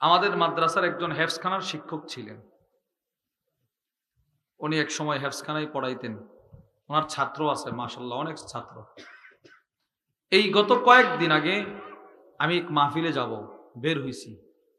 আমাদের মাদ্রাসার একজন হেফসখানার শিক্ষক ছিলেন। উনি এক সময় হেফসখানায় পড়াইতেন। ওনার ছাত্র আছে মাসাল্লাহ অনেক ছাত্র। এই গত কয়েকদিন আগে আমি এক মাহফিলে যাব, বের হইছি।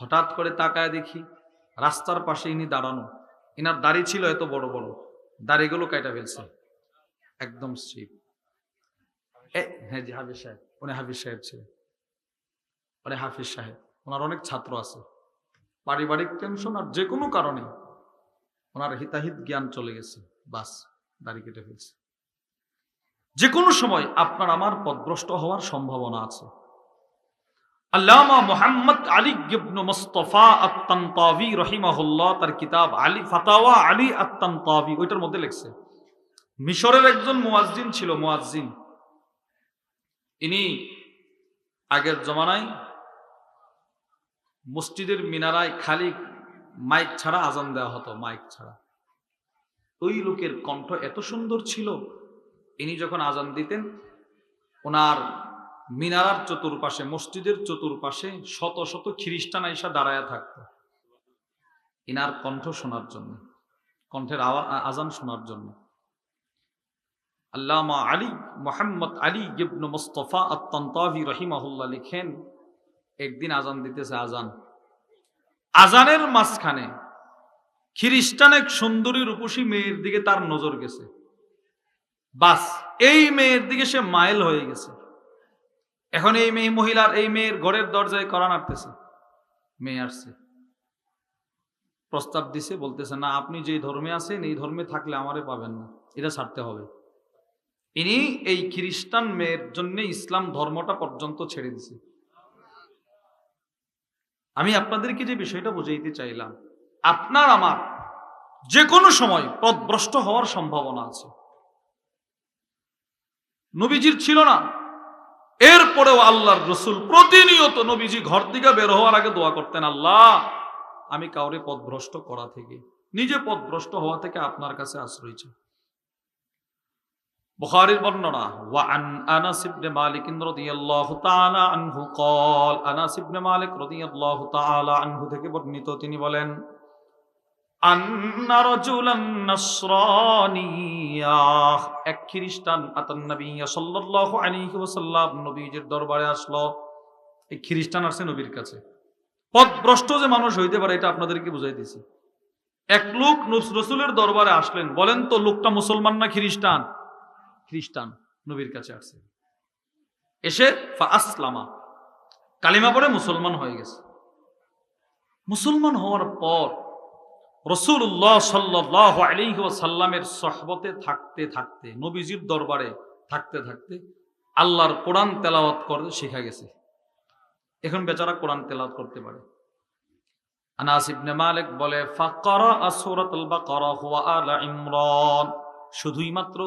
হঠাৎ করে তাকায় দেখি রাস্তার পাশে ইনি দাঁড়ানো। ইনার দাড়ি ছিল এত বড় বড়, দাড়িগুলো কাটা ফেলছে। একদম স্ট্রিপ। হ্যাঁ জি, হাফিজ সাহেব, উনি হাফিজ সাহেব ছিলেন। উনি হাফিজ সাহেব। ওনার অনেক ছাত্র আছে। পারিবারিক টেনশন আর যে কোনো কারণে ওনার হিতাহিত জ্ঞান চলে গেছে, বাস, দাড়ি কেটে ফেলছে। যে কোনো সময় আপনার আমার পদভ্রষ্ট হওয়ার সম্ভাবনা আছে। আল্লামা মোহাম্মদ আলী ইবনু মুস্তফা আত্তান্তাবি রহিমাহুল্লাহ, তার কিতাব আলী, ফাতাওয়া আলী আত্তান্তাবি, ওইটার মধ্যে লেখছে, মিশরের একজন মুয়াজ্জিন ছিল, মুয়াজ্জিন। ইনি আগের জমানায় মসজিদের মিনারায় খালি মাইক ছাড়া আজান দেওয়া হতো, মাইক ছাড়া। ওই লোকের কণ্ঠ এত সুন্দর ছিল, ইনি যখন আজান দিতেন, ওনার মিনারার চতুর্পাশে, মসজিদের চতুর্পাশে শত শত খ্রিস্টান আইসা দাঁড়ায়া থাকত। ইনার কণ্ঠ শোনার জন্য, কণ্ঠের আজান শোনার জন্য। আল্লামা আলী মোহাম্মদ আলী ইবনু মুস্তফা আত্তান্তাভি রহিমাহুল্লাহ লিখেন একদিন আজান দিতেছে আজান। আজানের মাঝখানে খ্রিস্টান এক সুন্দরী রূপসী মেয়ের দিকে তার নজর গেছে। বাস, এই মেয়ের দিকে সে মাইল হয়ে গেছে। এখন এই মেয়ে মহিলার, এই মেয়ের ঘরের দরজায় করা নাড়তেছে। মেয়ে আসছে। প্রস্তাব দিছে, বলতেছে, না, আপনি যে ধর্মে আছেন, এই ধর্মে থাকলে আমারে পাবেন না। এটা ছাড়তে হবে। ইনি এই খ্রিস্টান মেয়ের জন্য ইসলাম ধর্মটা পর্যন্ত ছেড়ে দিছে। আমি আপনাদেরকে যে বিষয়টা বুঝাইতে চাইলাম, আপনার, আমার যে কোনো সময় পথভ্রষ্ট হওয়ার সম্ভাবনা আছে। নবীজির ছিল না। এরপরেও আল্লাহর রসুল প্রতিনিয়ত নবীজি ঘর থেকে বের হওয়ার আগে দোয়া করতেন, আল্লাহ, আমি কাউরে পথভ্রষ্ট করা থেকে, নিজে পথভ্রষ্ট হওয়া থেকে আপনার কাছে আশ্রয় চাই। বুখারীর বর্ণনা ওয়া আন আনাস ইবনে মালিক রাদিয়াল্লাহু তাআলা আনহু قال আনাস ইবনে মালিক রাদিয়াল্লাহু তাআলা আনহু থেকে বর্ণিত তিনি বলেন আন্না রাজুলান নাসরানিয়া এক খ্রিস্টান আতান নবী সাল্লাল্লাহু আলাইহি ওয়াসাল্লাম নবীজির দরবারে আসলো এই খ্রিস্টান আসছে নবীর কাছে পথভ্রষ্ট যে মানুষ হইতে পারে এটা আপনাদেরকে বুঝাই দিছি এক লোক নুস- রসুলের দরবারে আসলেন বলেন তো লোকটা মুসলমান না খ্রিস্টান খ্রিস্টান নবীর কাছে আসছে। এসে আসলামা কালিমা পরে মুসলমান হয়ে গেছে। মুসলমান হওয়ার পর রসুল্লাহ সাল্লাহ আলাইহি সাল্লামের সহবতে থাকতে থাকতে, নবীজির দরবারে থাকতে থাকতে আল্লাহর কোরআন তেলাওয়াত করতে শেখা গেছে। এখন বেচারা কোরআন তেলাওয়াত করতে পারে। মালিক বলে ফাকারা ইমরান। শুধুই মাত্র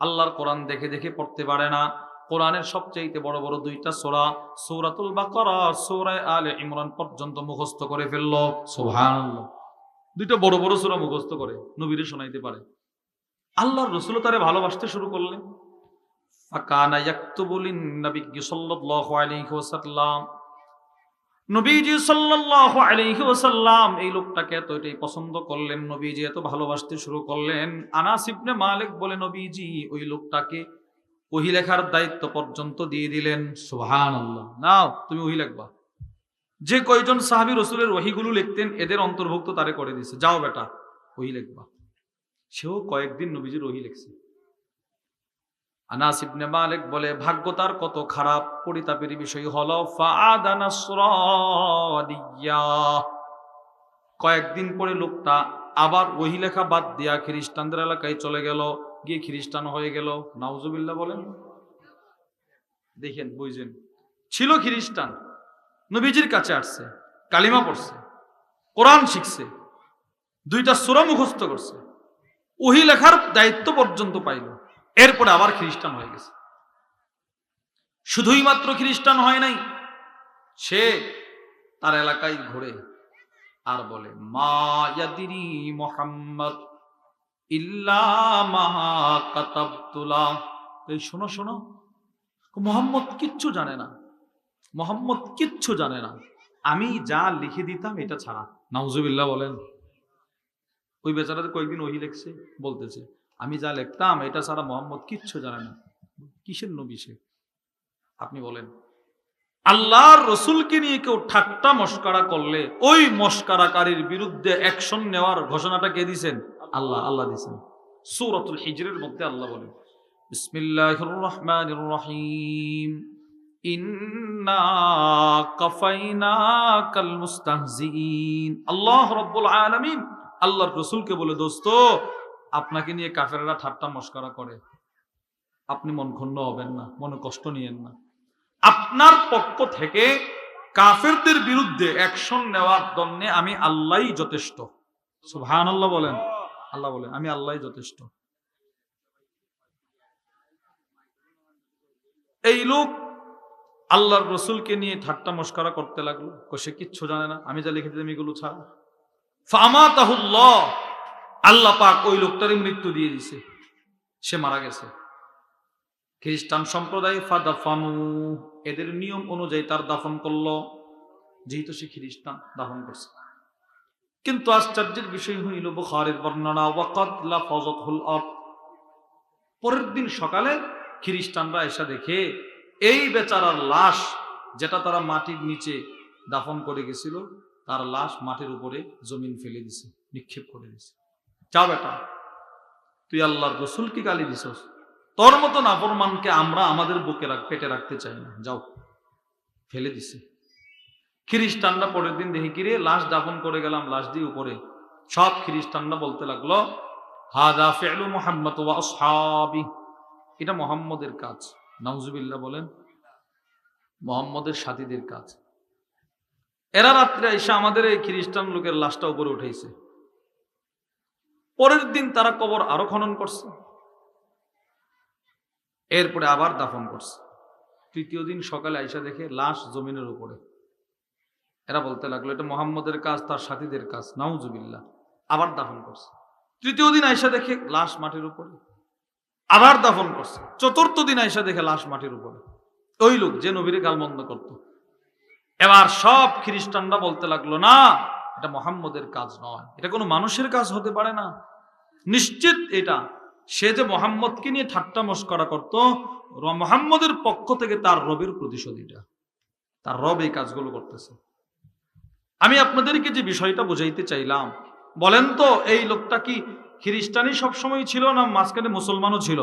আল্লাহর কোরআন দেখে দেখে পড়তে পারে না। কোরআনের সবচেয়ে বড় বড় দুইটা সূরা, সূরাতুল বাকারা, সূরা আলে ইমরান পর্যন্ত মুখস্থ করে ফেলল। সুবহানাল্লাহ। দুইটা বড় বড় সোরা মুখস্থ করে নবীরে শোনাইতে পারে। আল্লাহর রসুল তারে ভালোবাসতে শুরু করলেন। ফাকানা ইয়াকতুবু লিন-নবী সাল্লাল্লাহু আলাইহি ওয়াসাল্লাম। নবীজি সাল্লাল্লাহু আলাইহি ওয়াসাল্লাম, এই লোকটাকে এত এটাই পছন্দ করলেন, নবীজি এত ভালোবাসতে শুরু করলেন। আনাস ইবনে মালিক বলে, নবীজি, ওই লোকটাকে ওহি লেখার দায়িত্ব পর্যন্ত দিয়ে দিলেন। সুবহানাল্লাহ। নাও, তুমি ওহি লিখবা। যে কয়জন সাহাবী রসুলের ওহিগুলো লিখতেন, এদের অন্তর্ভুক্ত তারে করে দিছে। যাও বেটা, ওহি লিখবা। সেও কয়েকদিন নবীজির ওহি লিখছে। আনাস ইবনে মালিক বলে, ভাগ্য তার কত খারাপ, পরিতাপের বিষয় হলো কয়েকদিন পরে লোকটা আবার ওহি লেখা বাদ দিয়া খ্রিস্টানদের এলাকায় চলে গেল, গিয়ে খ্রিস্টান হয়ে গেল। নাউজুবিল্লাহ বলেন। দেখেন বুঝছেন ছিল খ্রিস্টান, নবীজির কাছে আসছে, কালিমা পড়ছে, কোরআন শিখছে, দুইটা সুরা মুখস্থ করছে। ওহি লেখার দায়িত্ব পর্যন্ত পাইল। এরপরে আবার খ্রিস্টান হয়ে গেছে। শুধুই মাত্র খ্রিস্টান হয় নাই, সে তার এলাকায় ঘুরে আর বলে, মা মোহাম্মদ ইল্লা এই শোনো শোনো, মোহাম্মদ কিচ্ছু জানে না, মোহাম্মদ কিচ্ছু জানে না। আমি যা লিখে দিতাম এটা ছাড়া। নাউজুবিল্লাহ বলেন, ওই বেচারাদের কয়েকদিন ওহি লেখছে, বলতেছে আমি যা লিখতাম, এটা ছাড়া মোহাম্মদ কিচ্ছু জানে না। কিসের নবী সে? আপনি বলেন। আল্লাহর রসুলকে নিয়ে কেউ ঠাট্টা মস্কারা করলে, ওই মস্কারাকারীর বিরুদ্ধে অ্যাকশন নেওয়ার ঘোষণাটা কে দিছেন? আল্লাহ আল্লাহ দিছেন। সূরাতুল হিজরের মধ্যে আল্লাহ বলেন, বিসমিল্লাহির রহমানির রহিম। আল্লাহ রাব্বুল আলামিন আল্লাহর রসুলকে বলে, দোস্ত আপনাকে নিয়ে কাফেররা ঠাট্টা মস্করা করে। আপনি মন ক্ষুণ্ণ হবেন না, মনে কষ্ট নিয়েন না। আপনার পক্ষ থেকে কাফেরদের বিরুদ্ধে অ্যাকশন নেওয়ার জন্য আমি আল্লাহই যথেষ্ট। সুবহান আল্লাহ বলেন। আল্লাহ বলেন, আমি আল্লাহই যথেষ্ট। এই লোক আল্লাহর রসুলকে নিয়ে ঠাট্টা মস্করা করতে লাগল। সে কিচ্ছু জানে না, আমি যা লিখে দিলাম এগুলো ছাড়। ফামাতাহুল্লাহ। আল্লাহ পাক ওই লোকটারই মৃত্যু দিয়ে দিছে। সে মারা গেছে। খ্রিস্টান সম্প্রদায় ফাদাফানু। এদের নিয়ম অনুযায়ী তার দাফন করল। যেহেতু সে খ্রিস্টান, দাফন করছে। কিন্তু আশ্চর্যের বিষয় হইল বুখারের বর্ণনা, ওয়াকাদ লাফাজাতহুল আরদ। পরের দিন সকালে খ্রিস্টানরা এসে দেখে, এই বেচারার লাশ যেটা তারা মাটির নিচে দাফন করে গেছিল, তার লাশ মাটির উপরে জমিন ফেলে দিছে, নিক্ষেপ করে দিছে। যা বেটা, তুই আল্লাহর রসুলকে গালি দিছস? তোর মতো নাফরমানকে আমরা আমাদের বুকে রাখ, পেটে রাখতে চাই না। যাও, ফেলে দিছে। খ্রিস্টানরা পরের দিন দেখি কিরে লাশ দাফন করে গেলাম, লাশ দিয়ে উপরে। সব খ্রিস্টানরা বলতে লাগল, হাদা ফেলু মোহাম্মদ ওয়া এটা মোহাম্মদের কাজ। নাউজুবিল্লাহ বলেন, মোহাম্মদের সাথীদের কাজ। এরা রাত্রে এসে আমাদের এই খ্রিস্টান লোকের লাশটা উপরে উঠেছে পরের দিন তারা কবর আরও খনন করছে। এরপরে আবার দাফন করছে। তৃতীয় দিন সকালে আইসা দেখে লাশ জমিনের উপরে। এরা বলতে লাগল, এটা মোহাম্মদের কাজ, তার সাথীদের কাজ। নাউজুবিল্লাহ। আবার দাফন করছে। তৃতীয় দিন আইসা দেখে লাশ মাটির উপরে। আবার দাফন করছে। চতুর্থ দিন আইসা দেখে লাশ মাটির উপরে। ওই লোক যে নবীরে গালমন্দ করত। এবার সব খ্রিস্টানরা বলতে লাগল, না এটা মোহাম্মদের কাজ নয়। এটা কোনো মানুষের কাজ হতে পারে না। নিশ্চিত এটা। সে যে মোহাম্মদকে নিয়ে ঠাট্টা মস্করা করত মোহাম্মদের পক্ষ থেকে তার রবের প্রতিশোধ এটা। তার রব এই কাজগুলো করতেছে। আমি আপনাদেরকে যে বিষয়টা বুঝাইতে চাইলাম, বলেন তো, এই লোকটা কি খ্রিস্টানই সবসময় ছিল না মাঝখানে মুসলমানও ছিল?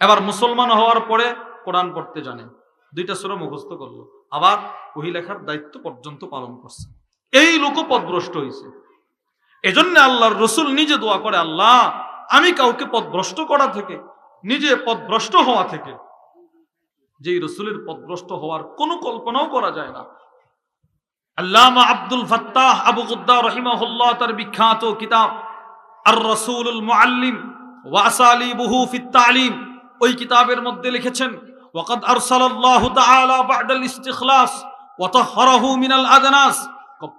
এবার মুসলমান হওয়ার পরে কোরআন পড়তে জানে। দুইটা সুরা মুখস্থ করল। আবার ওহি লেখার দায়িত্ব পর্যন্ত পালন করছে। এই লোকও পদভ্রষ্ট হয়েছে। এজন্য আল্লাহর রসুল নিজে দোয়া করে, আল্লাহ, আমি কাউকে পদভ্রষ্ট করা থেকে, নিজে পদভ্রষ্ট হওয়া থেকে, যেই রসুলের পদভ্রষ্ট হওয়ার কোনো কল্পনাও করা যায় না। Allama Abdul Fattah Abu Ghudda রহিমাহুল্লাহ তার বিখ্যাত কিতাব আর রসুলুল মুআল্লিম ওয়াসালি বুহু ফিত্তালিম ওই কিতাবের মধ্যে লিখেছেন, ওয়াকাদ আরসালাল্লাহু তাআলা বা'দাল ইস্তিখলাস ওয়া মিনাল আদনাস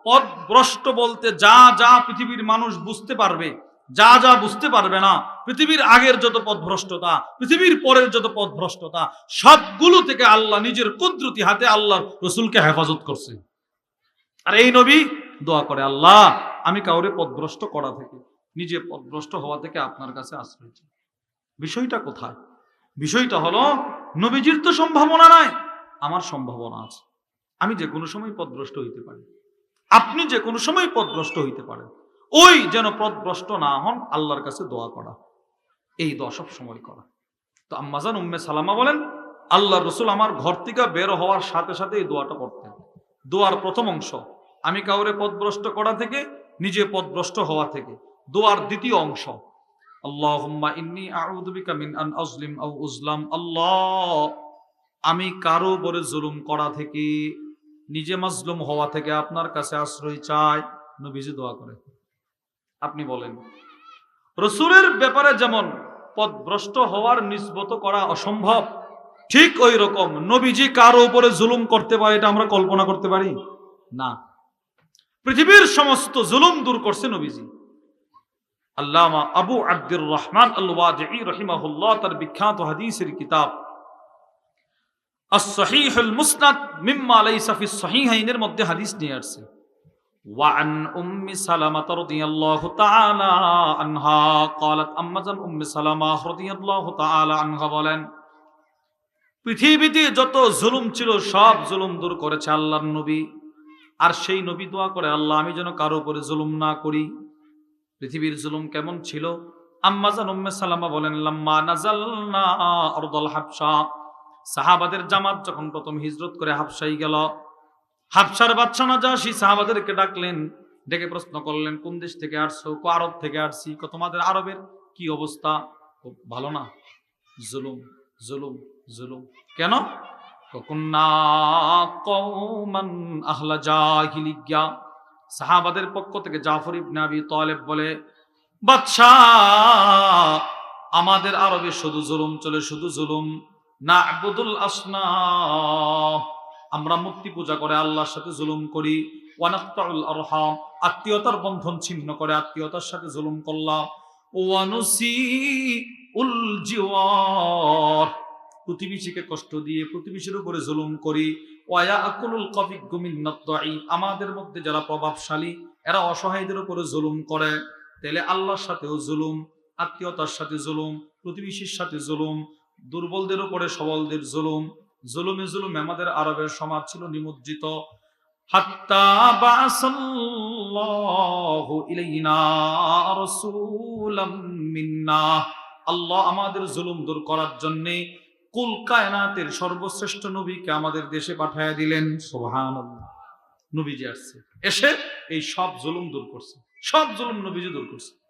পদভ্রষ্ট বলতে যা যা পৃথিবীর মানুষ বুঝতে পারবে, যা যা বুঝতে পারবে না, পৃথিবীর আগের যত পদভ্রষ্টতা, পৃথিবীর পরের যত পদভ্রষ্টতা, সবগুলো থেকে আল্লাহ নিজের কুদরতি হাতে আল্লাহ রসুলকে হেফাজত করছে। আর এই নবী দোয়া করে, আল্লাহ, আমি কাউরে পদভ্রষ্ট করা থেকে, নিজে পদভ্রষ্ট হওয়া থেকে আপনার কাছে আশ্রয় চাই। বিষয়টা কোথায়? বিষয়টা হলো, নবীজির তো সম্ভাবনা নাই, আমার সম্ভাবনা আছে। আমি যে কোনো সময় পদভ্রষ্ট হইতে পারি। আপনি যে কোনো সময় পদভ্রষ্ট হইতে পারেন। ওই যেন পদভ্রষ্ট না হন, আল্লাহর কাছে দোয়া করা। এই দোয়া সব সময় করা। তো আম্মাজান উম্মে সালামা বলেন আল্লাহ রসুল আমার ঘর থেকে বের হওয়ার সাথে সাথে এই দোয়াটা পড়তেন দোয়ার প্রথম অংশ, আমি কাউরে পদভ্রষ্ট করা থেকে, নিজে পদভ্রষ্ট হওয়া থেকে। দোয়ার দ্বিতীয় অংশ আজলিম উজলাম আল্লাহ, আমি কারও উপরে জুলুম করা থেকে নিজে মাজলুম হওয়া থেকে আপনার কাছে আশ্রয় চাই, নবীজি দোয়া করে। আপনি বলেন, রসুলের ব্যাপারে যেমন পদভ্রষ্ট হওয়ার নিসবত করা অসম্ভব, ঠিক ওই রকম। নবীজি কারও উপরে জুলুম করতে পারে, এটা আমরা কল্পনা করতে পারি? না। পৃথিবীর সমস্ত জুলুম দূর করছে নবীজি। আল্লামা আবু আব্দুর রহমান আল ওয়াদি রহিমাহুল্লাহ তার বিখ্যাত হাদিসের কিতাব as-sahihul musnad মিম্মা লাইসা ফিস সাহিহাইনের মধ্যে হাদিস নিয়ে আসছে وعن أم سلمة رضي الله تعالى عنها قالت أما جان أم سلمة رضي الله تعالى عنها বলেন পৃথিবীতে যত জুলুম ছিল সব জুলুম দূর করেছে আল্লাহর নবী আর সেই নবী দোয়া করে আল্লাহ আমি যেন কারো উপরে জুলুম না করি পৃথিবীর জুলুম কেমন ছিল আম্মাজান উম্মে সালামা বলেন লাম্মা নাজালনা আরদাল হাবশা সাহাবাদের জামাত যখন প্রথম হিজরত করে হাবশাই গেল হাবশার বাদশা নাজাসি সাহাবাদেরকে ডাকলেন, ডেকে প্রশ্ন করলেন, কোন দেশ থেকে আসছো? কো আরব থেকে আসছি? কো তোমাদের আরবের কি অবস্থা? খুব ভালো না। জুলুম জুলুম জুলুম। কেন? সাহাবাদের পক্ষ থেকে জাফর ইবনে আবি তালেব বলে, বাদশাহ, আমাদের আরবে শুধু জুলুম চলে, শুধু জুলুম। না আবুদুল আসনা আমরা মূর্তি পূজা করে আল্লাহর সাথে জুলুম করি। ওয়ানাক্তাউল আরহাম। আত্মীয়তার বন্ধন ছিন্ন করে আত্মীয়তার সাথে জুলুম করলাম। ওয়ানুসি উল জিওয়ার। প্রতিবেশীকে কষ্ট দিয়ে প্রতিবেশীর উপরে জুলুম করি। ওয়া আকুলুল কফিক আমাদের মধ্যে যারা প্রভাবশালী, এরা অসহায়দের উপরে জুলুম করে। তাহলে আল্লাহর সাথেও জুলুম, আত্মীয়তার সাথে জুলুম, প্রতিবেশীর সাথে জুলুম দুর্বলদের উপরে সবলদের জুলুম। জুলুমে জুলুম আমাদের আরবের সমাজ ছিল নিমজ্জিত। আল্লাহ আমাদের জুলুম দূর করার জন্য কুল কায়নাতের সর্বশ্রেষ্ঠ নবীকে আমাদের দেশে পাঠায়া দিলেন। সুবহানাল্লাহ। নবীজি আসছে। এসে এই সব জুলুম দূর করছে। সব জুলুম নবীজি দূর করছে।